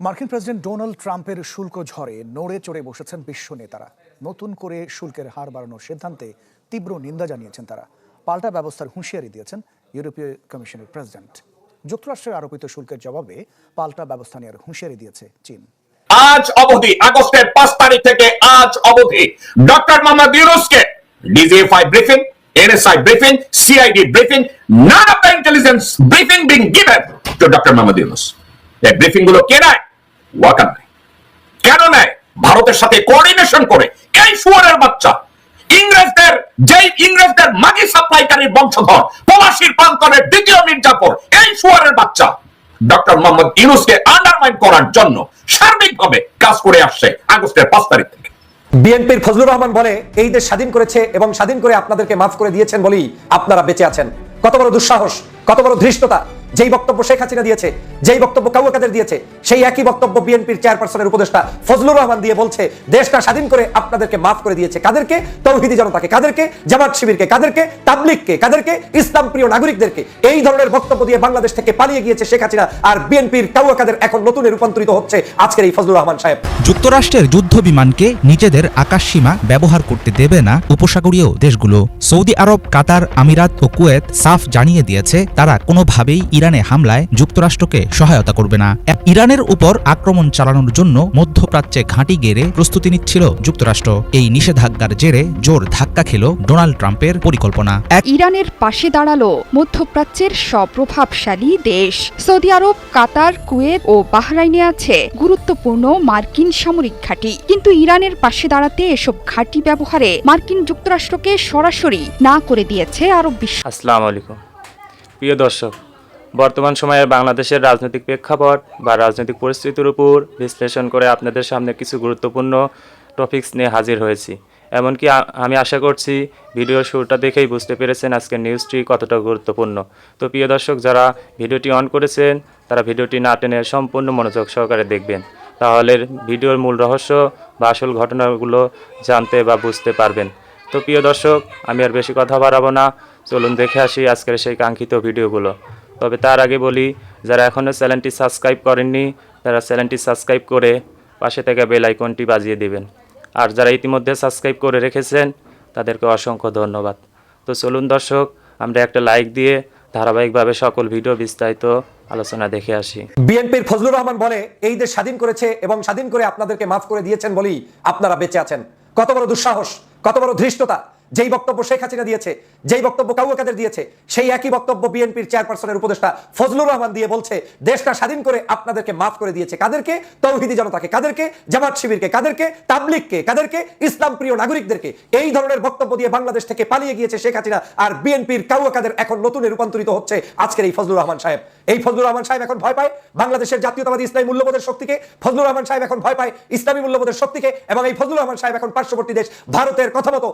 মার্কিন president Donald ট্রাম্পের শুল্ক ঝড়ে নড়ে চড়ে বসেছেন বিশ্ব নেতারা। নতুন করে শুল্কের হার বাড়ানোর সিদ্ধান্তে তীব্র নিন্দা জানিয়েছেন তারা। পাল্টা ব্যবস্থার হুঁশিয়ারি দিয়েছেন ইউরোপীয় কমিশনের প্রেসিডেন্ট। যুক্তরাষ্ট্রের আরোপিত শুল্কের জবাবে পাল্টা ব্যবস্থা নেওয়ার হুঁশিয়ারি দিয়েছে চীন। আজ অবধি, আগস্টের পাঁচ তারিখ থেকে আজ অবধি, ডক্টর মোহাম্মদ ইউনুসকে DGFI briefing, NSI briefing, CID briefing, none of the intelligence briefing being given to doctor Mohammad Yunus এই ব্রিফিংগুলো কে নেয়? নেয়। কেন নেয়? ভারতের সাথে কোঅর্ডিনেশন করে। এই বাচ্চা। ইংরেজদের, যেই ইংরেজদের মাগি সাপ্লাইকারীর বংশধর প্রান্তরের দ্বিতীয় মির্জাপুর, এই বাচ্চা। ডক্টর মোহাম্মদ ইউনুসকে আন্ডারমাইন করার জন্য সার্বিকভাবে কাজ করে আসছে আগস্টের পাঁচ তারিখ থেকে। বিএনপির ফজলুর রহমান বলে, এই দেশ স্বাধীন করেছে এবং স্বাধীন করে আপনাদেরকে মাফ করে দিয়েছেন বলেই আপনারা বেঁচে আছেন। কত বড় দুঃসাহস, কত বড় ধৃষ্টতা। যেই বক্তব্য শেখ হাসিনা দিয়েছে, যেই বক্তব্য কাউ কাদের দিয়েছে, সেই একই বক্তব্য বিএনপির চেয়ারপারসনের উপদেষ্টা ফজলুর রহমান দিয়ে বলছে, দেশটা স্বাধীন করে আপনাদেরকে মাফ করে দিয়েছে কাদেরকে? তৌহিদি জনতাকে কাদেরকে? জামাত শিবিরকে কাদেরকে? তাবলিগকে কাদেরকে? ইসলাম প্রিয় নাগরিকদেরকে? এই ধরনের বক্তব্য দিয়ে বাংলাদেশ থেকে পালিয়ে গিয়েছে শেখ হাসিনা আর বিএনপির কাউ কাদের এখন নতুনে রূপান্তরিত হচ্ছে আজকের এই ফজলুর রহমান সাহেব। যুক্তরাষ্ট্রের যুদ্ধ বিমানকে নিজেদের আকাশসীমা ব্যবহার করতে দেবে না উপসাগরীয় দেশগুলো। সৌদি আরব, কাতার, আমিরাত ও কুয়েত সাফ জানিয়ে দিয়েছে, তারা কোনোভাবেই ইরানে হামলায় যুক্তরাষ্ট্রকে সহায়তা করবে না। ইরানের উপর আক্রমণ চালানোর জন্য মধ্যপ্রাচ্যে ঘাঁটি গেড়ে প্রস্তুতি নিচ্ছিল যুক্তরাষ্ট্র। এই নিষেধাজ্ঞার জেরে জোর ধাক্কা খেল ডোনাল্ড ট্রাম্পের পরিকল্পনা। ইরানের পাশে দাঁড়াল মধ্যপ্রাচ্যের সব প্রভাবশালী দেশ। সৌদি আরব কাতার কুয়েত ও বাহরাইনে আছে গুরুত্বপূর্ণ মার্কিন সামরিক ঘাঁটি। কিন্তু ইরানের পাশে দাঁড়াতে এসব ঘাঁটি ব্যবহারে মার্কিন যুক্তরাষ্ট্রকে সরাসরি না করে দিয়েছে আরব বিশ্ব। আসসালামু আলাইকুম। প্রিয় দর্শক বর্তমান সময়ে বাংলাদেশের রাজনৈতিক প্রেক্ষাপট বা রাজনৈতিক পরিস্থিতির উপর বিশ্লেষণ করে আপনাদের সামনে কিছু গুরুত্বপূর্ণ টপিকস নিয়ে হাজির হয়েছি। এমনকি আমি আশা করছি ভিডিও শুরুটা দেখেই বুঝতে পেরেছেন আজকের নিউজটি কতটা গুরুত্বপূর্ণ। তো প্রিয় দর্শক, যারা ভিডিওটি অন করেছেন, তারা ভিডিওটি না টেনে সম্পূর্ণ মনোযোগ সহকারে দেখবেন। তাহলে ভিডিওর মূল রহস্য বা আসল ঘটনাগুলো জানতে বা বুঝতে পারবেন। তো প্রিয় দর্শক, আমি আর বেশি কথা বাড়াবো না। চলুন দেখে আসি আজকের সেই কাঙ্ক্ষিত ভিডিওগুলো। তবে তার আগে বলি, যারা এখনও চ্যানেলটি সাবস্ক্রাইব করেননি, তারা চ্যানেলটি সাবস্ক্রাইব করে পাশে থেকে বেল আইকনটি বাজিয়ে দিবেন। আর যারা ইতিমধ্যে সাবস্ক্রাইব করে রেখেছেন, তাদেরকে অসংখ্য ধন্যবাদ। তো চলুন দর্শক, আমরা একটা লাইক দিয়ে ধারাবাহিকভাবে সকল ভিডিও বিস্তারিত আলোচনা দেখে আসি। বিএনপির ফজলুর রহমান বলে, এই দেশ স্বাধীন করেছে এবং স্বাধীন করে আপনাদেরকে মাফ করে দিয়েছেন বলেই আপনারা বেঁচে আছেন। কত বড় দুঃসাহস, কত বড় ধৃষ্টতা। যেই বক্তব্য শেখ হাসিনা দিয়েছে, যেই বক্তব্য কাউ কাদের দিয়েছে, সেই একই বক্তব্য বিএনপির চেয়ারপারসনের উপদেষ্টা ফজলুর রহমান দিয়ে বলছে, দেশটা স্বাধীন করে আপনাদেরকে মাফ করে দিয়েছে। কাদেরকে? তৌহিদি জনতাকে। কাদেরকে? জামাত শিবিরকে। কাদেরকে? তাবলিগকে। কাদেরকে? ইসলাম প্রিয় নাগরিকদেরকে। এই ধরনের বক্তব্য দিয়ে বাংলাদেশ থেকে পালিয়ে গিয়েছে শেখ হাসিনা আর বিএনপির কাউ কাদের এখন নতুনে রূপান্তরিত হচ্ছে আজকের এই ফজলুর রহমান সাহেব। এই ফজলুর রহমান সাহেব এখন ভয় পায় বাংলাদেশের জাতীয়তাবাদী ইসলামী মূল্যবোধের শক্তিকে। ফজলুর রহমান সাহেব এখন ভয় পায় ইসলামী মূল্যবোধের শক্তিকে এবং এই ফজলুর রহমান সাহেব এখন পার্শ্ববর্তী দেশ ভারতের কথা মতো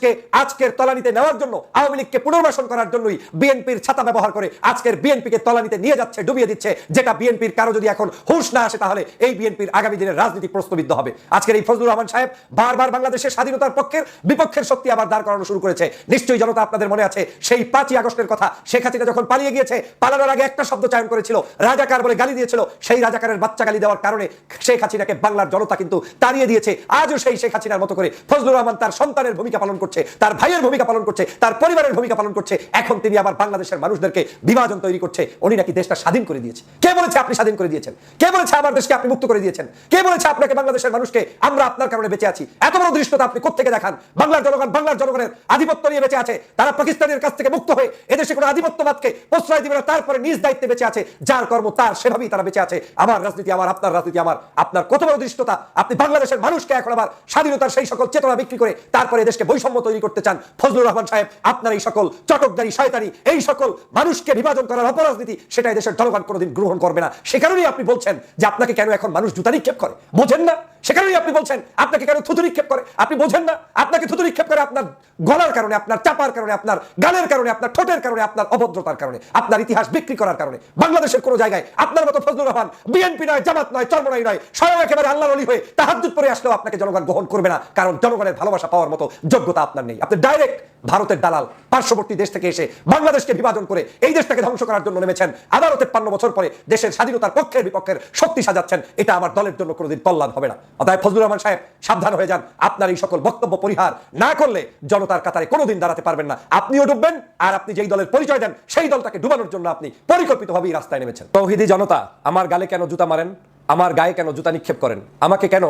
বাংলাদেশকে আজকের তলানিতে নেওয়ার জন্য আওয়ামী লীগকে পুনর্বাসন করার জন্যই বিএনপির ছাতা ব্যবহার করে আজকের বিএনপিকে তলানিতে নিয়ে যাচ্ছে, ডুবিয়ে দিচ্ছে। যেটা বিএনপির কারও যদি এখন হুঁশ না আসে তাহলে এই বিএনপির আগামী দিনের রাজনীতি প্রশ্নবিদ্ধ হবে। আজকের এই ফজলুর রহমান সাহেব বারবার বাংলাদেশের স্বাধীনতার পক্ষের বিপক্ষের শক্তি আবার দাঁড় করানো শুরু করেছে। নিশ্চয়ই জনতা আপনাদের মনে আছে, সেই পাঁচই আগস্টের কথা শেখ হাসিনা যখন পালিয়ে গিয়েছে, পালানোর আগে একটা শব্দ চয়ন করেছিল, রাজাকার বলে গালি দিয়েছিল, সেই রাজাকারের বাচ্চা গালি দেওয়ার কারণে শেখ হাসিনাকে বাংলার জনতা কিন্তু তাড়িয়ে দিয়েছে। আজও সেই শেখ হাসিনার মতো করে ফজলুর রহমান তার সন্তানের ভূমিকা পালন করছে। তার ভাইয়ের ভূমিকা পালন করছে, তার পরিবারের ভূমিকা পালন করছে, এখন তিনি আবার বাংলাদেশের মানুষদেরকে বিভাজন তৈরি করছে, উনি নাকি দেশটা স্বাধীন করে দিয়েছে। কে বলেছে আপনি স্বাধীন করে দিয়েছেন? কে বলেছে আমার দেশকে আপনি মুক্ত করে দিয়েছেন? কে বলেছে আপনাকে বাংলাদেশের মানুষকে আমরা আপনার কারণে বেঁচে আছি? এত বড় দৃশ্যতা আপনি কোথেকে দেখান? বাংলার জনগণ বাংলার জনগণের আধিপত্য নিয়ে বেঁচে আছে, তারা পাকিস্তানের কাছ থেকে মুক্ত হয়ে এদেশে কোনো আধিপত্যবাদকে প্রশ্রয় দিবে না, তারপরে নিজ দায়িত্বে বেঁচে আছে, যার কর্ম তার, সেভাবেই তারা বেঁচে আছে। আমার রাজনীতি আমার, আপনার রাজনীতি আমার। আপনার কত বড় দৃষ্টতা আপনি বাংলাদেশের মানুষকে এখন আবার স্বাধীনতার সেই সকল চেতনা বিক্রি করে তারপরে দেশকে বৈষম্য তৈরি করতে চান, ফজলুর রহমান সাহেব, আপনার এই সকল চটকদারি, শয়তানি, এই সকল মানুষকে বিভাজন করার অপরাজনীতি সেটা দেশের জনগণ কোনোদিন গ্রহণ করবে না। সে কারণেই আপনি বলছেন যে আপনাকে কেন এখন মানুষ জুতা নিক্ষেপ করে? বোঝেন না? সে কারণেই আপনি বলছেন, আপনাকে কেন থুতু নিক্ষেপ করে? আপনি বোঝেন না? আপনাকে থুতু নিক্ষেপ করে আপনার গলার কারণে, আপনার চাপার কারণে, আপনার গালের কারণে, আপনার ঠোঁটের কারণে, আপনার অভদ্রতার কারণে, আপনার ইতিহাস বিক্রি করার কারণে। বাংলাদেশের কোনো জায়গায় আপনার মতো ফজলুর রহমান বিএনপি নয়, জামাত নয়, চর্মনাই নয়, স্বয়ং একেবারে আল্লাহর অলি হয়ে তাহাজ্জুদ পরে আসলেও আপনাকে জনগণ গ্রহণ করবে না, কারণ জনগণের ভালোবাসা পাওয়ার মতো যোগ্যতা আপনার নেই। আপনি ডাইরেক্ট ভারতের দালাল, পার্শ্ববর্তী দেশ থেকে এসে বাংলাদেশকে বিভাজন করে এই দেশটাকে ধ্বংস করার জন্য নেমেছেন। আবারও তেপ্পান্ন বছর পরে দেশের স্বাধীনতার পক্ষের বিপক্ষের শক্তি সাজাচ্ছেন। এটা আমার দলের জন্য কোনোদিন কল্যাণ হবে না। অতএব ফজলুর রহমান সাহেব, সাবধান হয়ে যান। আপনার এই সকল বক্তব্য পরিহার না করলে জনতার কাতারে কোনোদিন দাঁড়াতে পারবেন না। আপনিও ডুববেন, আর আপনি যেই দলের পরিচয় দেন, সেই দলটাকে ডুবানোর জন্য আপনি পরিকল্পিতভাবেই রাস্তায় নেমেছেন। তৌহিদি জনতা, আমার গালে কেন জুতা মারেন? আমার গায়ে কেন জুতা নিক্ষেপ করেন? আমাকে কেন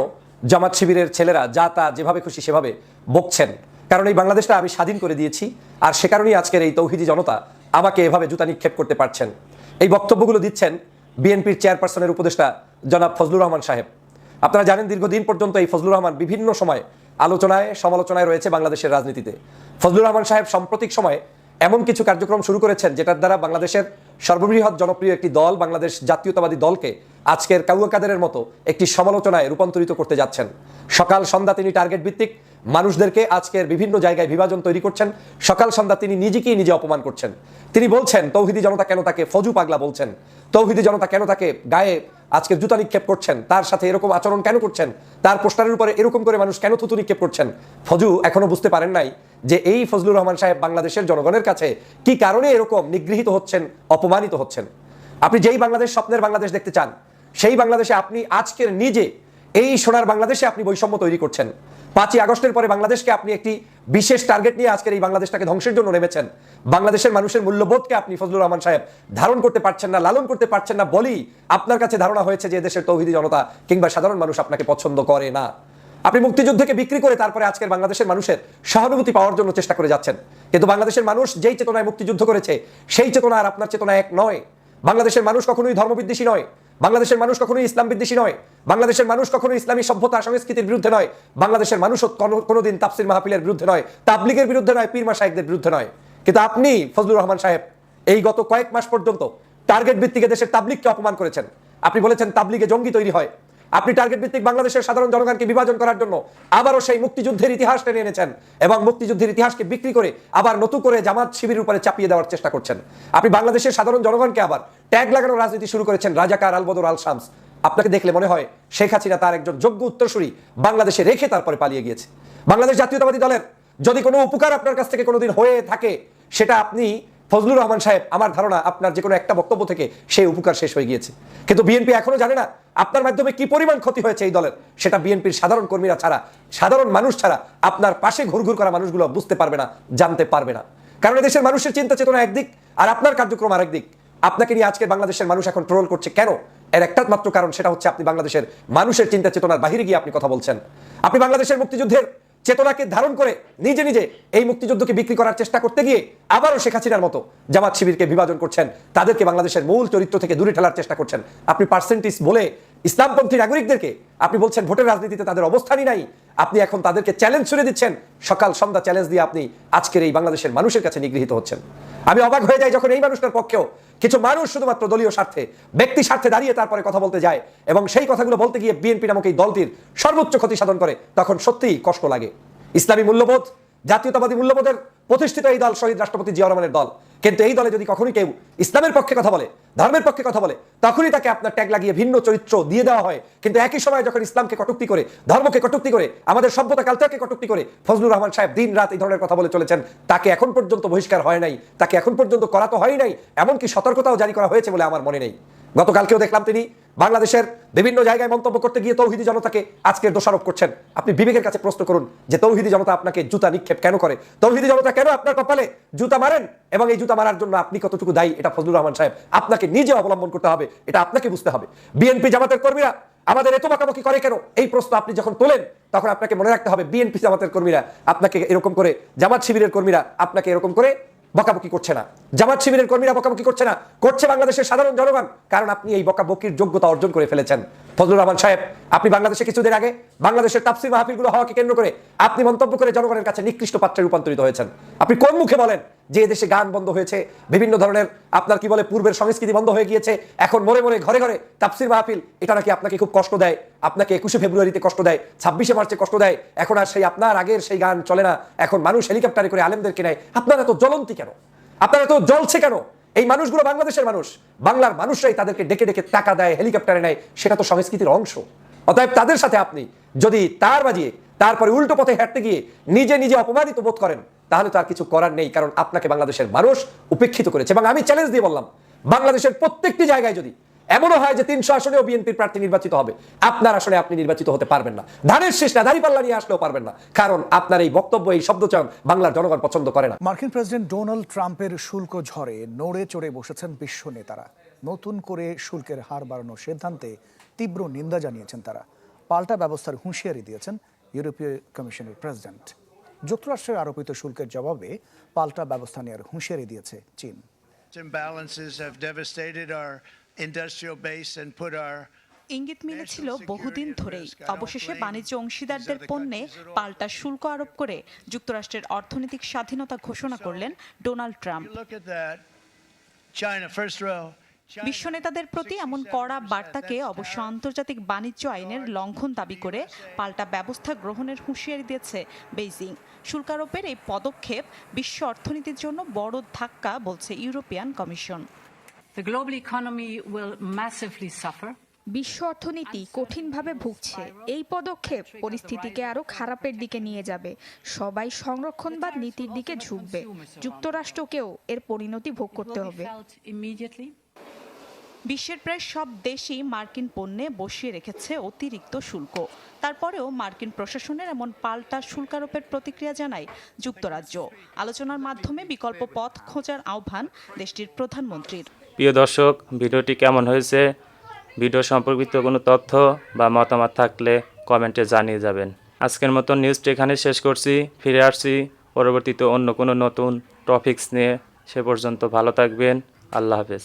জামাত শিবিরের ছেলেরা যা তা যেভাবে খুশি সেভাবে বকছেন? কারণ এই বাংলাদেশটা আমি স্বাধীন করে দিয়েছি, আর সে কারণেই আজকের এই তৌহিদি জনতা আমাকে এভাবে জুতা নিক্ষেপ করতে পারছেন। এই বক্তব্যগুলো দিচ্ছেন বিএনপির চেয়ারপারসনের উপদেষ্টা জনাব ফজলুর রহমান সাহেব। আপনারা জানেন দীর্ঘদিন পর্যন্ত এই ফজলুর রহমান বিভিন্ন সময় আলোচনায়, সমালোচনায় রয়েছে বাংলাদেশের রাজনীতিতে। ফজলুর রহমান সাহেব সাম্প্রতিক সময়ে এমন কিছু কার্যক্রম শুরু করেছেন, যেটার দ্বারা বাংলাদেশের সর্ববৃহৎ জনপ্রিয় একটি দল, বাংলাদেশ জাতীয়তাবাদী দলকে আজকের কাউয়া কাদেরের মতো একটি সমালোচনায় রূপান্তরিত করতে যাচ্ছেন। সকাল সন্ধ্যা তিনি টার্গেট ভিত্তিক মানুষদেরকে আজকের বিভিন্ন জায়গায় বিভাজন তৈরি করছেন। সকাল সন্ধ্যা তিনি নিজেকেই নিজে অপমান করছেন। তিনি বলছেন, তৌহিদি জনতা কেন তাকে ফজু পাগলা বলছেন? তৌহিদি জনতা কেন তাকে গায়ে আজকের জুতা নিক্ষেপ করছেন? তার সাথে এরকম আচরণ কেন করছেন? তার পোস্টারের উপরে এরকম করে মানুষ কেন থুতু নিক্ষেপ করছেন? ফজু এখনও বুঝতে পারেন নাই যে এই ফজলুর রহমান সাহেব বাংলাদেশের জনগণের কাছে কি কারণে এরকম নিগৃহীত হচ্ছেন, অপমানিত হচ্ছেন? আপনি যেই বাংলাদেশ স্বপ্নের বাংলাদেশ দেখতে চান, সেই বাংলাদেশে আপনি আজকের নিজে এই সোনার বাংলাদেশে আপনি বৈষম্য তৈরি করছেন। পাঁচই আগস্টের পরে বাংলাদেশকে আপনি একটি বিশেষ টার্গেট নিয়ে আজকের এই বাংলাদেশটাকে ধ্বংসের জন্য নেমেছেন। বাংলাদেশের মানুষের মূল্যবোধকে আপনি ফজলুর রহমান সাহেব ধারণ করতে পারছেন না, লালন করতে পারছেন না বলি আপনার কাছে ধারণা হয়েছে যে দেশের তৌহিদি জনতা কিংবা সাধারণ মানুষ আপনাকে পছন্দ করে না। আপনি মুক্তিযুদ্ধকে বিক্রি করে তারপরে আজকের বাংলাদেশের মানুষের সহানুভূতি পাওয়ার জন্য চেষ্টা করে যাচ্ছেন। কিন্তু বাংলাদেশের মানুষ যেই চেতনায় মুক্তিযুদ্ধ করেছে, সেই চেতনা আর আপনার চেতনা এক নয়। বাংলাদেশের মানুষ কখনোই ধর্মবিদ্বেষী নয়। বাংলাদেশের মানুষ কখনোই ইসলাম বিদ্বেষী নয়। বাংলাদেশের মানুষ কখনো ইসলামী সভ্যতা, সংস্কৃতির বিরুদ্ধে নয়। বাংলাদেশের মানুষ কোনোদিন তাফসির মাহফিলের বিরুদ্ধে নয়। তাবলিগের বিরুদ্ধে নয়, পীর মাসাহেকদের বিরুদ্ধে নয়। কিন্তু আপনি, ফজলুর রহমান সাহেব, এই গত কয়েক মাস পর্যন্ত টার্গেট ভিত্তিকে দেশের তাবলিগকে অপমান করেছেন। আপনি বলেছেন তাবলিগে জঙ্গি তৈরি হয়। আপনি টার্গেট ভিত্তিক বাংলাদেশের সাধারণ জনগণকে বিভাজন করার জন্য আবারও সেই মুক্তিযুদ্ধের ইতিহাস টেনে এনেছেন এবং মুক্তিযুদ্ধের ইতিহাসকে বিক্রি করে আবার নতুন করে জামাত শিবিরের উপরে চাপিয়ে দেওয়ার চেষ্টা করছেন। আপনি বাংলাদেশের সাধারণ জনগণকে আবার ট্যাগ লাগানোর রাজনীতি শুরু করেছেন রাজাকার আলবদর আল শামস। আপনাকে দেখলে মনে হয় শেখ হাসিনা তার একজন যোগ্য উত্তরসূরি বাংলাদেশে রেখে তারপরে পালিয়ে গিয়েছে। বাংলাদেশ জাতীয়তাবাদী দলের যদি কোনো উপকার আপনার কাছ থেকে কোনোদিন হয়ে থাকে, সেটা আপনি ফজলুর রহমান সাহেব, আমার ধারণা আপনার যে কোনো একটা বক্তব্য থেকে সেই উপকার শেষ হয়ে গিয়েছে। কিন্তু বিএনপি এখনও জানে না আপনার মাধ্যমে কি পরিমাণ ক্ষতি হয়েছে এই দলের। সেটা বিএনপির সাধারণ কর্মীরা ছাড়া, সাধারণ মানুষ ছাড়া আপনার পাশে ঘুরঘুর করা মানুষগুলো বুঝতে পারবে না, জানতে পারবে না। কারণ দেশের মানুষের চিন্তা চেতনা একদিক আর আপনার কার্যক্রম আরেক দিক। আপনাকে নিয়ে আজকে বাংলাদেশের মানুষ এখন ট্রোল করছে কেন? এর একটা মাত্র কারণ সেটা হচ্ছে আপনি বাংলাদেশের মানুষের চিন্তা চেতনার বাহিরে গিয়ে আপনি কথা বলছেন। আপনি বাংলাদেশের মুক্তিযুদ্ধের চেতনাকে ধারণ করে নিজে নিজে এই মুক্তিযুদ্ধকে বিক্রি করার চেষ্টা করতে গিয়ে আবারও শেখ হাসিনার মতো জামাত শিবিরকে বিভাজন করছেন। তাদেরকে বাংলাদেশের মূল চরিত্র থেকে দূরে ঠেলার চেষ্টা করছেন। আপনি পার্সেন্টেজ বলে ইসলামপন্থী নাগরিকদেরকে আপনি বলছেন ভোটের রাজনীতিতে তাদের অবস্থানই নাই। আপনি এখন তাদেরকে চ্যালেঞ্জ ছুড়ে দিচ্ছেন। সকাল সন্ধ্যা চ্যালেঞ্জ দিয়ে আপনি আজকের এই বাংলাদেশের মানুষের কাছে নিগৃহীত হচ্ছেন। আমি অবাক হয়ে যাই যখন এই মানুষটার পক্ষেও কিছু মানুষ শুধুমাত্র দলীয় স্বার্থে, ব্যক্তি স্বার্থে দাঁড়িয়ে তারপরে কথা বলতে যায় এবং সেই কথাগুলো বলতে গিয়ে বিএনপি নামক এই দলটির সর্বোচ্চ ক্ষতি সাধন করে, তখন সত্যিই কষ্ট লাগে। ইসলামী মূল্যবোধ, জাতীয়তাবাদী মূল্যবোধের প্রতিষ্ঠিত এই দল শহীদ রাষ্ট্রপতি জিয়া রহমানের দল। কিন্তু এই দলে যদি কখনই কেউ ইসলামের পক্ষে কথা বলে, ধর্মের পক্ষে কথা বলে, তখনই তাকে আপনার ট্যাগ লাগিয়ে ভিন্ন চরিত্র দিয়ে দেওয়া হয়। কিন্তু একই সময় যখন ইসলামকে কটুক্তি করে, ধর্মকে কটুক্তি করে, আমাদের সভ্যতা কালচারকে কটুক্তি করে, ফজলুর রহমান সাহেব দিন রাত এই ধরনের কথা বলে চলেছেন, তাকে এখন পর্যন্ত বহিষ্কার হয় নাই, তাকে এখন পর্যন্ত করা তো হয় নাই, এমনকি সতর্কতাও জারি করা হয়েছে বলে আমার মনে নেই। গতকালকেও দেখলাম তিনি বাংলাদেশের বিভিন্ন জায়গায় মন্তব্য করতে গিয়ে তৌহিদি জনতাকে আজকের দোষারোপ করছেন। আপনি বিবেকের কাছে প্রশ্ন করুন যে তৌহিদি জনতা আপনাকে জুতা নিক্ষেপ কেন করে? তৌহিদি জনতা কেন আপনার কপালে জুতা মারেন? এবং এই জুতা মারার জন্য আপনি কতটুকু দায়ী? এটা ফজলুর রহমান সাহেব আপনাকে নিজে অবলম্বন করতে হবে, এটা আপনাকে বুঝতে হবে। বিএনপি জামাতের কর্মীরা আমাদের এত বাঁকাবাকি করে কেন? এই প্রশ্ন আপনি যখন তোলেন, তখন আপনাকে মনে রাখতে হবে বিএনপি জামাতের কর্মীরা আপনাকে এরকম করে, জামাত শিবিরের কর্মীরা আপনাকে এরকম করে বকাবকি করছে না। জামাত শিবিরের কর্মীরা বকাবকি করছে না। করছে বাংলাদেশের সাধারণ জনগণ। কারণ আপনি এই বকাবকির যোগ্যতা অর্জন করে ফেলেছেন। ফজলুর রহমান সাহেব, আপনি বাংলাদেশে কিছুদিন আগে বাংলাদেশের তাফসির মাহফিলগুলো হওয়াকে কেন্দ্র করে আপনি মন্তব্য করে জনগণের কাছে নিকৃষ্ট পাত্রে রূপান্তরিত হয়েছেন। আপনি কোন মুখে বলেন যে দেশে গান বন্ধ হয়েছে, বিভিন্ন ধরনের আপনার কি বলে পূর্বের সংস্কৃতি বন্ধ হয়ে গিয়েছে, এখন মরে মরে ঘরে ঘরে তাফসির মাহফিল, এটা নাকি আপনাকে খুব কষ্ট দেয়, আপনাকে একুশে ফেব্রুয়ারিতে কষ্ট দেয়, ছাব্বিশে মার্চে কষ্ট দেয়, এখন আর সেই আপনার আগের সেই গান চলে না, এখন মানুষ হেলিকপ্টারে করে আলেমদেরকে নেয়, আপনার এত জ্বলন্তি কেন? আপনার এত জ্বলছে কেন? এই মানুষগুলো বাংলাদেশের মানুষ, বাংলার মানুষরাই তাদেরকে ডেকে ডেকে টাকা দেয়, হেলিকপ্টারে নেয়, সেটা তো সংস্কৃতির অংশ। অতএব তাদের সাথে আপনি যদি তার বাজিয়ে তারপরে উল্টো পথে হাঁটতে গিয়ে নিজে নিজে অপমানিত বোধ করেন, তাহলে তো আর কিছু করার নেই, কারণ আপনাকে বাংলাদেশের মানুষ উপেক্ষিত করেছে। এবং আমি চ্যালেঞ্জ দিয়ে বললাম, বাংলাদেশের প্রত্যেকটি জায়গায় যদি এমনও হয় যে তিনশো আসনেও বিএনপির প্রার্থী নির্বাচিত হবে, আপনার আসনে আপনি নির্বাচিত হতে পারবেন না। ধানের শেষ না, দাঁড়িপাল্লা নিয়ে আসলেও পারবেন না, কারণ আপনার এই বক্তব্য, এই শব্দচয়ন বাংলার জনগণ পছন্দ করে না। মার্কিন প্রেসিডেন্ট ডোনাল্ড ট্রাম্পের শুল্ক ঝড়ে নড়ে চড়ে বসেছেন বিশ্ব নেতারা। নতুন করে শুল্কের হার বাড়ানোর সিদ্ধান্তে তীব্র নিন্দা জানিয়েছেন তারা। পাল্টা ব্যবস্থার হুঁশিয়ারি দিয়েছেন ইউরোপীয় কমিশনের প্রেসিডেন্ট। যুক্তরাষ্ট্রের আরোপিত শুল্কের জবাবে পাল্টা ব্যবস্থা নেওয়ার হুঁশিয়ারি দিয়েছে চীন। Imbalances have devastated our industrial base and put our ইঙ্গিত মিলেছিল বহুদিন ধরেই। অবশেষে বাণিজ্য অংশীদারদের পণ্যে পাল্টা শুল্ক আরোপ করে যুক্তরাষ্ট্রের অর্থনৈতিক স্বাধীনতা ঘোষণা করলেন ডোনাল্ড ট্রাম্প। বিশ্ব নেতাদের প্রতি এমন কড়া বার্তাকে অবশ্য আন্তর্জাতিক বাণিজ্য আইনের লঙ্ঘন দাবি করে পাল্টা ব্যবস্থা গ্রহণের হুঁশিয়ারি দিয়েছে বেইজিং। শুল্কারোপের এই পদক্ষেপ বিশ্ব অর্থনীতির জন্য বড় ধাক্কা বলছে European commission. The global economy will massively suffer. বিশ্ব অর্থনীতি কঠিনভাবে ভুগছে। এই পদক্ষেপ পরিস্থিতিকে আরও খারাপের দিকে নিয়ে যাবে। সবাই সংরক্ষণবাদ নীতির দিকে ঝুঁকবে। যুক্তরাষ্ট্রকেও এর পরিণতি ভোগ করতে হবে. বিশ্বের প্রায় সব দেশই মার্কিন পণ্যে বসিয়ে রেখেছে অতিরিক্ত শুল্ক। তারপরেও মার্কিন প্রশাসনের এমন পাল্টা শুল্কারোপের প্রতিক্রিয়া জানায় যুক্তরাজ্য। আলোচনার মাধ্যমে বিকল্প পথ খোঁজার আহ্বান দেশটির প্রধানমন্ত্রীর। প্রিয় দর্শক, ভিডিওটি কেমন হয়েছে? ভিডিও সম্পর্কিত কোনো তথ্য বা মতামত থাকলে কমেন্টে জানিয়ে যাবেন। আজকের মতো নিউজটি এখানে শেষ করছি। ফিরে আসছি পরবর্তীতে অন্য কোনো নতুন টপিকস নিয়ে। সে পর্যন্ত ভালো থাকবেন। আল্লাহ হাফেজ।